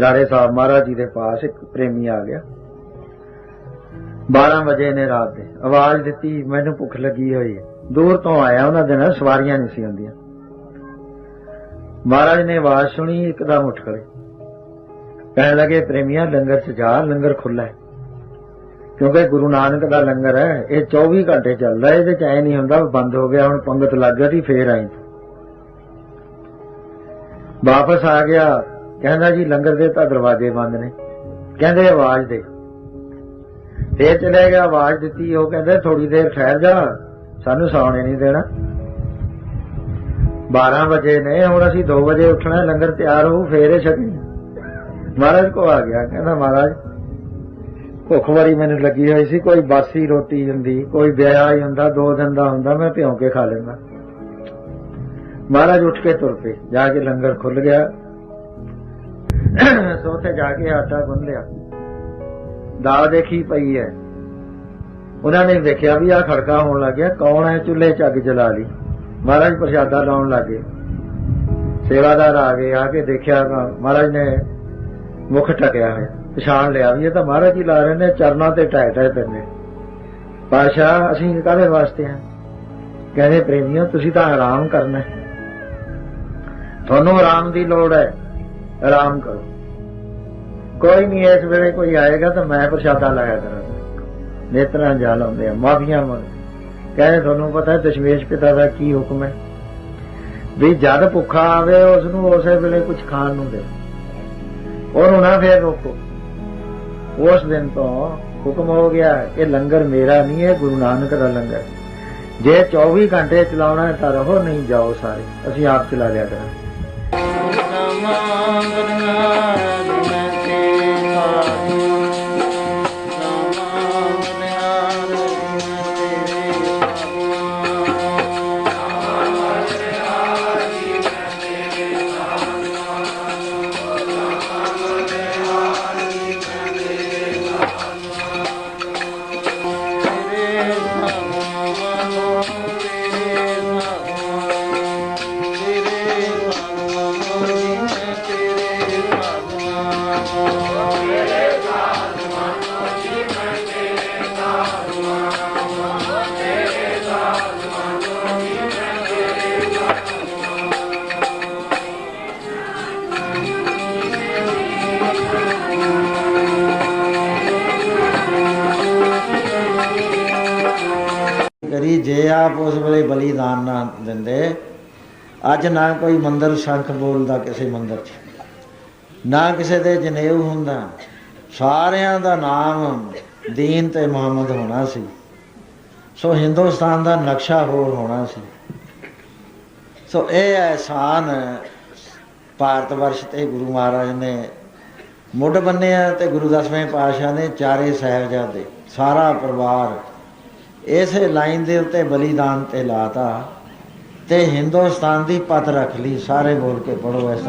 ਰਾੜੇ ਸਾਹਿਬ ਮਹਾਰਾਜ ਜੀ ਦੇ ਪਾਸ ਇੱਕ ਪ੍ਰੇਮੀ ਆ ਗਿਆ। 12 ਵਜੇ ਨੇ ਰਾਤ ਦੇ। ਆਵਾਜ਼ ਦਿੱਤੀ ਮੈਨੂੰ ਭੁੱਖ ਲੱਗੀ ਹੋਈ ਹੈ। ਦੂਰ ਤੋਂ ਆਇਆ ਉਹਨਾਂ ਦੇ ਨਾਲ ਸਵਾਰੀਆਂ ਨਹੀਂ ਸੀ ਹੁੰਦੀਆਂ ਮਹਾਰਾਜ ਨੇ ਆਵਾਜ਼ ਸੁਣੀ ਇੱਕਦਮ ਉੱਠ ਖੜੇ। ਕਹਿਣ ਲੱਗੇ ਪ੍ਰੇਮੀਆਂ ਲੰਗਰ ਚ ਜਾ ਲੰਗਰ ਖੁੱਲਾ ਹੈ। ਕਿਉਂਕਿ ਗੁਰੂ ਨਾਨਕ ਦਾ ਲੰਗਰ ਹੈ ਇਹ 24 ਘੰਟੇ ਚੱਲਦਾ ਹੈ, ਇਹਦੇ ਚ ਐ ਨਹੀਂ ਹੁੰਦਾ ਬੰਦ ਹੋ ਗਿਆ ਹੁਣ ਪੰਗਤ ਲੱਗ ਗਈ ਫੇਰ ਆਈ ਵਾਪਸ ਆ ਗਿਆ ਕਹਿੰਦਾ ਜੀ, ਲੰਗਰ ਦੇ ਤਾਂ ਦਰਵਾਜ਼ੇ ਬੰਦ ਨੇ। ਕਹਿੰਦੇ, ਆਵਾਜ਼ ਦੇ। ਫੇਰ ਚਲੇ ਗਿਆ, ਆਵਾਜ਼ ਦਿੱਤੀ। ਉਹ ਕਹਿੰਦੇ ਥੋੜੀ ਦੇਰ ਠਹਿਰ ਜਾ। ਸਾਨੂੰ ਸੌਣੇ ਨਹੀਂ ਦੇਣਾ। 12 ਵਜੇ ਨੇ, ਹੁਣ ਅਸੀਂ 2 ਵਜੇ ਉੱਠਣਾ, ਲੰਗਰ ਤਿਆਰ ਹੋ, ਫੇਰ ਇਹ ਛਕਣੀ ਮਹਾਰਾਜ ਕੋ ਆ ਗਿਆ। ਕਹਿੰਦਾ, ਮਹਾਰਾਜ, ਭੁੱਖ ਵਾਰੀ ਮੈਨੂੰ ਲੱਗੀ ਹੋਈ ਸੀ। ਕੋਈ ਬਾਸੀ ਰੋਟੀ ਹੁੰਦੀ, ਕੋਈ ਵਿਆਹ ਹੀ ਹੁੰਦਾ, ਦੋ ਦਿਨ ਦਾ ਹੁੰਦਾ, ਮੈਂ ਭਿਉਂ ਕੇ ਖਾ ਲੈਂਦਾ। ਮਹਾਰਾਜ ਉੱਠ ਕੇ ਤੁਰ ਪਏ। ਜਾ ਕੇ ਲੰਗਰ ਖੁੱਲ ਗਿਆ। ਸੋ ਉੱਥੇ ਜਾ ਕੇ ਆਟਾ ਗੁੰਨ ਲਿਆ। ਦਾਲ ਦੇਖੀ ਪਈ ਹੈ। ਉਹਨਾਂ ਨੇ ਦੇਖਿਆ ਵੀ ਆ ਖੜਕਾ ਹੋਣ ਲੱਗਿਆ ਕੌਣ ਹੈ ਚੁੱਲ੍ਹੇ 'ਚ ਅੱਗ ਜਲਾ ਲਈ? ਮਹਾਰਾਜ ਪ੍ਰਸ਼ਾਦਾ ਲਾਉਣ ਲੱਗੇ। ਸੇਵਾਦਾਰ ਆ ਗਏ, ਆ ਕੇ ਦੇਖਿਆ ਮਹਾਰਾਜ ਨੇ ਮੁਖ ਟਕਿਆ ਹੋਇਆ। ਪਛਾਣ ਲਿਆ ਵੀ ਇਹ ਤਾਂ ਮਹਾਰਾਜ ਹੀ ਲਾ ਰਹੇ ਨੇ, ਚਰਨਾਂ ਤੇ ਟਹਿ ਟਹਿ ਪੈਂਦੇ। ਪਾਸ਼ਾ ਅਸੀਂ ਕਾਹਦੇ ਵਾਸਤੇ ਆ? ਕਹਿੰਦੇ ਪ੍ਰੇਮੀਓ, ਤੁਸੀਂ ਤਾਂ ਆਰਾਮ ਕਰਨਾ ਹੈ। ਤੁਹਾਨੂੰ ਆਰਾਮ ਦੀ ਲੋੜ ਹੈ। ਆਰਾਮ ਕਰੋ। ਕੋਈ ਨਹੀਂ ਇਸ ਵੇਲੇ ਕੋਈ ਆਏਗਾ ਤਾਂ ਮੈਂ ਪ੍ਰਸ਼ਾਦਾ ਲਾਇਆ ਕਰਾਂਗਾ। ਨੇਤਰਾਂ ਜਾ ਲਾਉਂਦੇ ਆ, ਮਾਫੀਆਂ ਮੰਗ। ਕਹਿੰਦੇ ਤੁਹਾਨੂੰ ਪਤਾ ਹੈ ਦਸ਼ਮੇਸ਼ ਪਿਤਾ ਦਾ ਕੀ ਹੁਕਮ ਹੈ? ਵੀ ਜਦ ਭੁੱਖਾ ਆਵੇ ਉਸ ਨੂੰ ਉਸੇ ਵੇਲੇ ਕੁਝ ਖਾਣ ਨੂੰ ਦਿਓ ਉਹਨੂੰ ਨਾ ਫੇਰ ਰੋਕੋ। ਉਸ ਦਿਨ ਤੋਂ ਹੁਕਮ ਹੋ ਗਿਆ ਕਿ ਲੰਗਰ ਮੇਰਾ ਨਹੀਂ ਹੈ, ਗੁਰੂ ਨਾਨਕ ਦਾ ਲੰਗਰ। ਜੇ 24 ਘੰਟੇ ਚਲਾਉਣਾ ਹੈ ਤਾਂ ਰਹੋ, ਨਹੀਂ ਜਾਓ ਸਾਰੇ। ਅਸੀਂ ਆਪ ਚਲਾ ਲਿਆ ਕਰਾਂਗੇ। Mangana ਕਰੀ ਜੇ ਆਪ ਉਸ ਵੇਲੇ ਬਲੀਦਾਨ ਨਾ ਦਿੰਦੇ, ਅੱਜ ਨਾ ਕੋਈ ਮੰਦਰ ਸ਼ੰਖ ਬੋਲਦਾ ਕਿਸੇ ਮੰਦਰ 'ਚ, ਨਾ ਕਿਸੇ ਦੇ ਜਨੇਊ ਹੁੰਦਾ, ਸਾਰਿਆਂ ਦਾ ਨਾਮ ਦੀਨ ਤੇ ਮੁਹੰਮਦ ਹੋਣਾ ਸੀ। ਸੋ ਹਿੰਦੁਸਤਾਨ ਦਾ ਨਕਸ਼ਾ ਹੋਰ ਹੋਣਾ ਸੀ। ਸੋ ਇਹ ਅਹਿਸਾਨ ਭਾਰਤ ਵਰਸ਼ ਤੇ ਗੁਰੂ ਮਹਾਰਾਜ ਨੇ ਮੁੱਢ ਬੰਨਿਆ ਤੇ ਗੁਰੂ ਦਸਵੇਂ ਪਾਤਸ਼ਾਹ ਨੇ ਚਾਰੇ ਸਾਹਿਬਜ਼ਾਦੇ, ਸਾਰਾ ਪਰਿਵਾਰ ਇਸੇ ਲਾਈਨ ਦੇ ਉੱਤੇ ਬਲੀਦਾਨ ਤੇ ਲਾਤਾ ਤੇ ਹਿੰਦੁਸਤਾਨ ਦੀ ਪਤ ਰੱਖ ਲਈ, ਸਾਰੇ ਬੋਲ ਕੇ ਪੜੋ ਇਸ